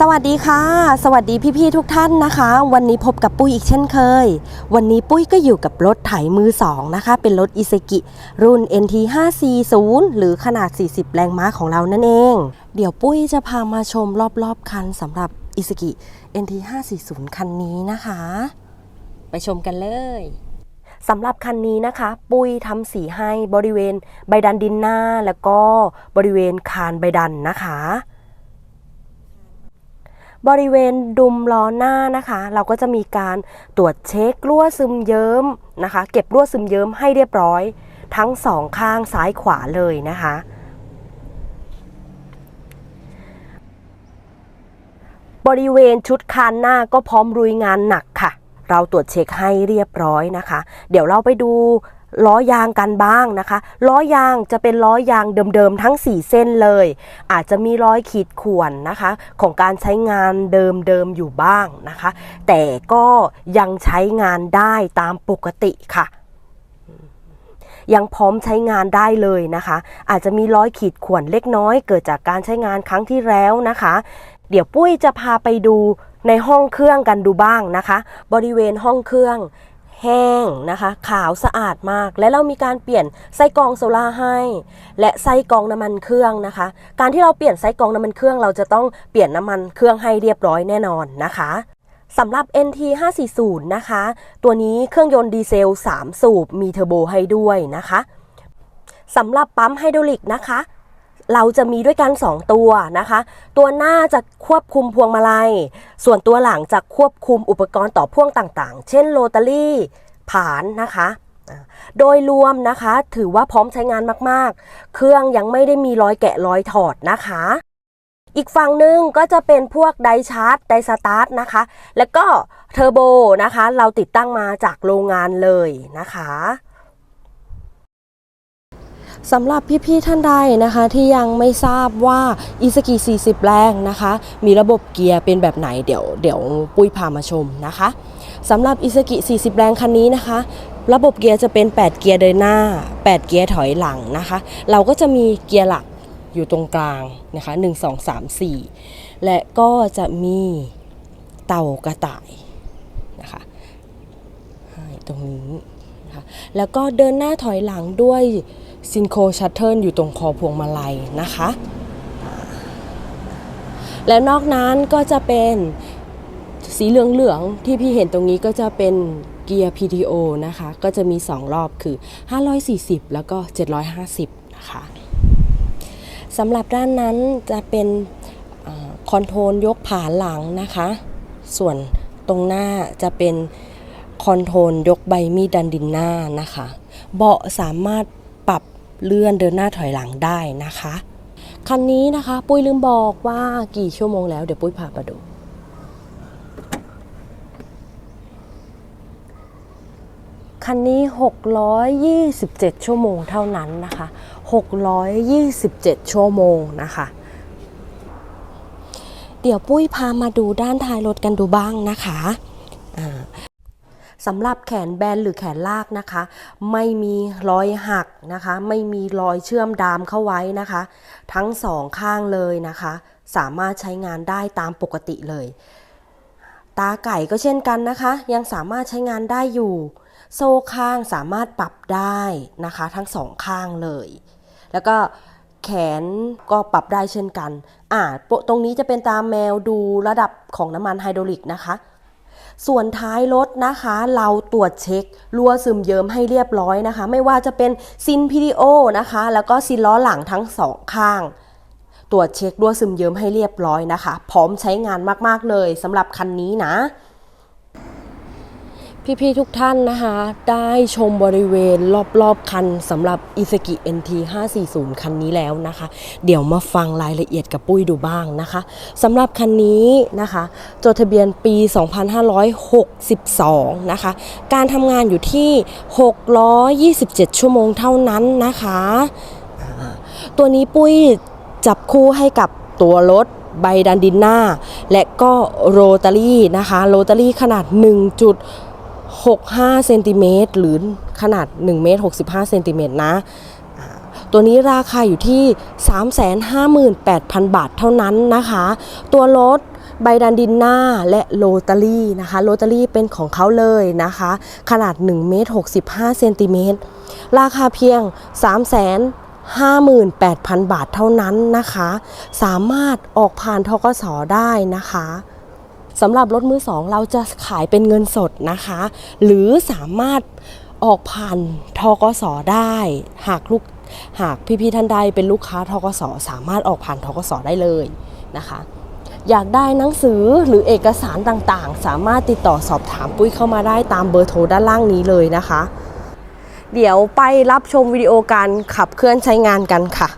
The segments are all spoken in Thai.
สวัสดีค่ะ สวัสดีพี่ๆทุกท่านนะคะ วันนี้พบกับปุ้ยอีกเช่นเคย วันนี้ปุ้ยก็อยู่กับรถไถมือสองนะคะ เป็นรถอิซ k i รุ่น NT 540หรือขนาด 40 แรงม้าของเรานั่นเอง เดี๋ยวปุ้ยจะพามาชมรอบๆคันสำหรับอิซ k i NT 540คันนี้นะคะ ไปชมกันเลยสำหรับคันนี้นะคะ ปุ้ยทำสีให้บริเวณใบดันดินหน้า แล้วก็บริเวณคานใบดันนะคะ บริเวณดุมล้อหน้านะคะ เราก็จะมีการตรวจเช็ครั่วซึมเยิ้มนะคะ เก็บรั่วซึมเยิ้มให้เรียบร้อย ทั้งสองข้างซ้ายขวาเลยนะคะบริเวณชุดคานหน้าก็พร้อมรุยงานหนักค่ะ เราตรวจเช็คให้เรียบร้อยนะคะ เดี๋ยวเราไปดู ล้อยางกันบ้างนะคะ ล้อยางจะเป็นล้อยางเดิมๆทั้ง 4 เส้นเลย อาจจะมีรอยขีดข่วนนะคะ ของการใช้งานเดิมๆอยู่บ้างนะคะ แต่ก็ยังใช้งานได้ตามปกติค่ะยังพร้อมใช้งานได้เลยนะคะ อาจจะมีรอยขีดข่วนเล็กน้อย เกิดจากการใช้งานครั้งที่แล้วนะคะ เดี๋ยวปุ้ยจะพาไปดูในห้องเครื่องกันดูบ้างนะคะ บริเวณห้องเครื่อง แห้งนะคะ ขาวสะอาดมาก และเรามีการเปลี่ยนไส้กรองโซล่าให้ และไส้กรองน้ำมันเครื่องนะคะ การที่เราเปลี่ยนไส้กรองน้ำมันเครื่อง เราจะต้องเปลี่ยนน้ำมันเครื่องให้เรียบร้อยแน่นอนนะคะสำหรับ NT 540นะคะ ตัวนี้เครื่องยนต์ดีเซล 3 สูบมีเทอร์โบให้ด้วยนะคะสำหรับปั๊มไฮดรอลิกนะคะ เราจะมีด้วยกัน2ตัวนะคะ ตัวหน้าจะควบคุมพวงมาลัย ส่วนตัวหลังจะควบคุมอุปกรณ์ต่อพ่วงต่างๆ เช่นโรตารี่ผานนะคะ โดยรวมนะคะถือว่าพร้อมใช้งานมากๆ เครื่องยังไม่ได้มีรอยแกะรอยถอดนะคะ อีกฝั่งหนึ่งก็จะเป็นพวกไดชาร์จไดสตาร์ทนะคะ แล้วก็เทอร์โบนะคะ เราติดตั้งมาจากโรงงานเลยนะคะ สำหรับพี่ๆท่านใดนะคะที่ยังไม่ทราบว่าอีสกี40 แรงนะคะ มีระบบเกียร์เป็นแบบไหนเดี๋ยวเดี๋ยวปุ้ยพามาชมนะคะสำหรับอีสกิ 40 แรงคันนี้นะคะ ระบบเกียร์จะเป็น 8 เกียร์เดินหน้า 8 เกียร์ถอยหลังนะคะ เราก็จะมีเกียร์หลักอยู่ตรงกลางนะคะ 1 2 3 4 และก็จะมีเต่ากระต่ายนะคะตรงนี้นะคะแล้วก็เดินหน้าถอยหลังด้วย ซินโคชัตเทิลอยู่ตรงคอพวงมาลัยนะคะ และนอกนั้นก็จะเป็นสีเหลืองๆที่พี่เห็นตรงนี้ก็จะเป็นเกียร์ PTO นะคะ ก็จะมี 2 รอบคือ 540 แล้วก็ 750 นะคะสำหรับด้านนั้นจะเป็นคอนโทรลยกผาหลังนะคะ ส่วนตรงหน้าจะเป็นคอนโทรลยกใบมีดดันดินหน้านะคะ เบาะสามารถ เลื่อนเดินหน้าถอยหลังได้นะคะ คันนี้นะคะ ปุ้ยลืมบอกว่ากี่ชั่วโมงแล้วเดี๋ยวปุ้ยพาไปดูคันนี้ 627 ชั่วโมงเท่านั้นนะคะ 627 ชั่วโมงนะคะ เดี๋ยวปุ้ยพามาดูด้านท้ายรถกันดูบ้างนะคะ สำหรับแขนแบนหรือแขนลากนะคะ ไม่มีรอยหักนะคะ ไม่มีรอยเชื่อมดามเข้าไว้นะคะ ทั้งสองข้างเลยนะคะ สามารถใช้งานได้ตามปกติเลย ตาไก่ก็เช่นกันนะคะ ยังสามารถใช้งานได้อยู่ โซ่ข้างสามารถปรับได้นะคะ ทั้งสองข้างเลย แล้วก็แขนก็ปรับได้เช่นกัน อ่าโปะตรงนี้จะเป็นตามแมวดูระดับของน้ำมันไฮดรอลิกนะคะ ส่วนท้ายรถนะคะ เราตรวจเช็ครั่วซึมเยิ้มให้เรียบร้อยนะคะ ไม่ว่าจะเป็นซินพีดีโอนะคะ แล้วก็ซินล้อหลังทั้งสองข้างตรวจเช็ครั่วซึมเยิ้มให้เรียบร้อยนะคะ พร้อมใช้งานมาก ๆ เลยสำหรับคันนี้นะ พี่ ๆ ทุกท่านนะคะ ได้ชมบริเวณรอบๆ คันสำหรับ i s a k i NT 540 คันนี้แล้วนะคะ เดี๋ยวมาฟังรายละเอียดกับปุ้ยดูบ้างนะคะสำหรับคันนี้นะคะ จดทะเบียนปี 2562 นะคะ การทำงานอยู่ที่ 627 ชั่วโมงเท่านั้นนะคะ ตัวนี้ปุ้ยจับคู่ให้กับตัวรถใบดันดินหน้า และก็โรตารี่นะคะ โรตารี่ขนาด 65เซนติเมตรหรือขนาด1เมตร65เซนติเมตรนะตัวนี้ราคาอยู่ที่ 358,000 บาทเท่านั้นนะคะ ตัวรถใบดันดินหน้าและโรตารี่นะคะ โรตารี่เป็นของเขาเลยนะคะ ขนาด1เมตร65เซนติเมตร ราคาเพียง 3 5 8 0 0 0 บาทเท่านั้นนะคะ สามารถออกผ่านทกสได้นะคะ สำหรับรถมือสองเราจะขายเป็นเงินสดนะคะ หรือสามารถออกผ่านทกสได้ หากลูกหากพี่ๆท่านใดเป็นลูกค้าทกสสามารถออกผ่านทกสได้เลยนะคะอยากได้หนังสือหรือเอกสารต่างๆ สามารถติดต่อสอบถามปุ้ยเข้ามาได้ตามเบอร์โทรด้านล่างนี้เลยนะคะ เดี๋ยวไปรับชมวิดีโอการขับเคลื่อนใช้งานกันค่ะ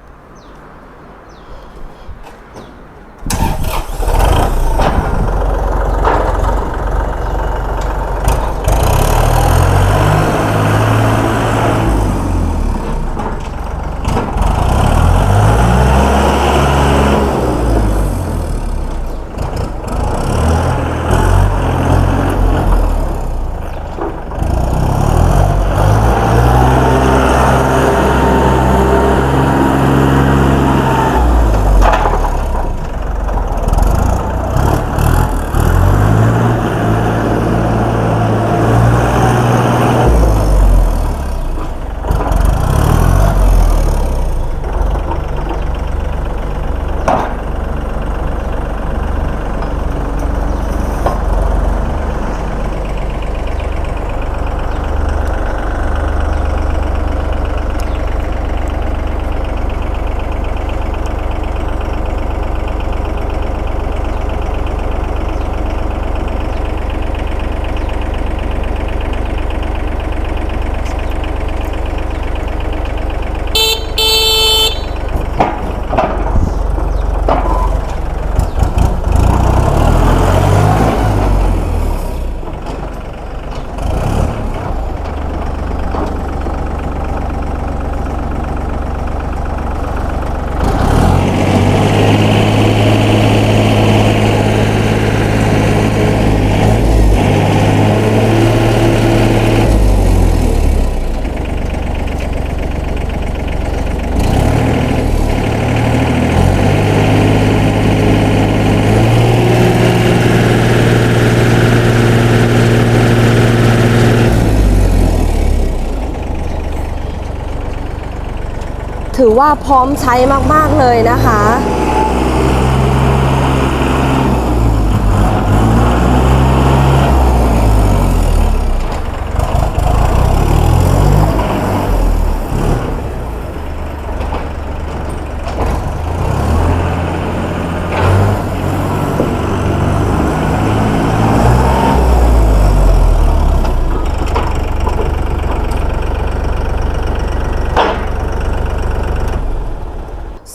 ว่าพร้อมใช้มากๆเลยนะคะ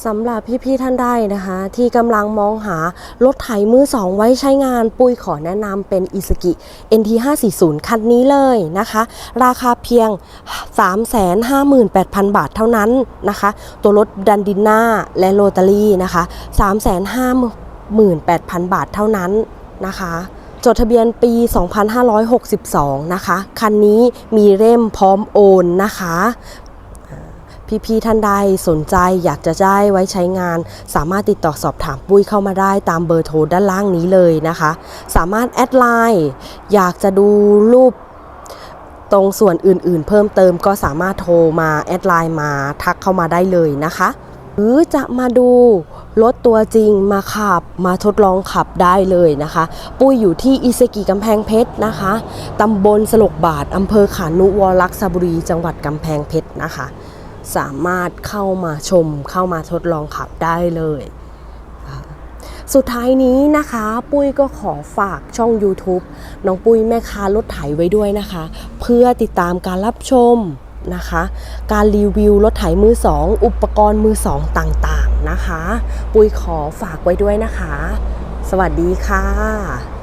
สำหรับพี่ๆท่านใดนะคะ ที่กำลังมองหารถไถมือสองไว้ใช้งานปุ้ยขอแนะนำเป็นอิสกิ NT 540คันนี้เลยนะคะ ราคาเพียง 358,000 บาทเท่านั้นนะคะ ตัวรถดันดินหน้าและโรตารี่นะคะ 358,000 บาทเท่านั้นนะคะจดทะเบียนปี 2562 นะคะ คันนี้มีเล่มพร้อมโอนนะคะ พี่ๆท่านใดสนใจอยากจะได้ไว้ใช้งาน สามารถติดต่อสอบถามปุ้ยเข้ามาได้ตามเบอร์โทรด้านล่างนี้เลยนะคะ สามารถแอดไลน์อยากจะดูรูปตรงส่วนอื่นๆ เพิ่มเติมก็สามารถโทรมาแอดไลน์มาทักเข้ามาได้เลยนะคะหรือจะมาดูรถตัวจริงมาขับมาทดลองขับได้เลยนะคะ ปุ้ยอยู่ที่อิเซกิกำแพงเพชรนะคะตำบลสลกบาทอำเภอขานุวรลักษบุรี จังหวัดกำแพงเพชรนะคะ สามารถเข้ามาชมเข้ามาทดลองขับได้เลย สุดท้ายนี้นะคะ ปุ้ยก็ขอฝากช่อง YouTube น้องปุ้ยแม่ค้ารถไถไว้ด้วยนะคะ เพื่อติดตามการรับชมนะคะ การรีวิวรถไถมือสองอุปกรณ์มือสองต่างๆนะคะ ปุ้ยขอฝากไว้ด้วยนะคะ สวัสดีค่ะ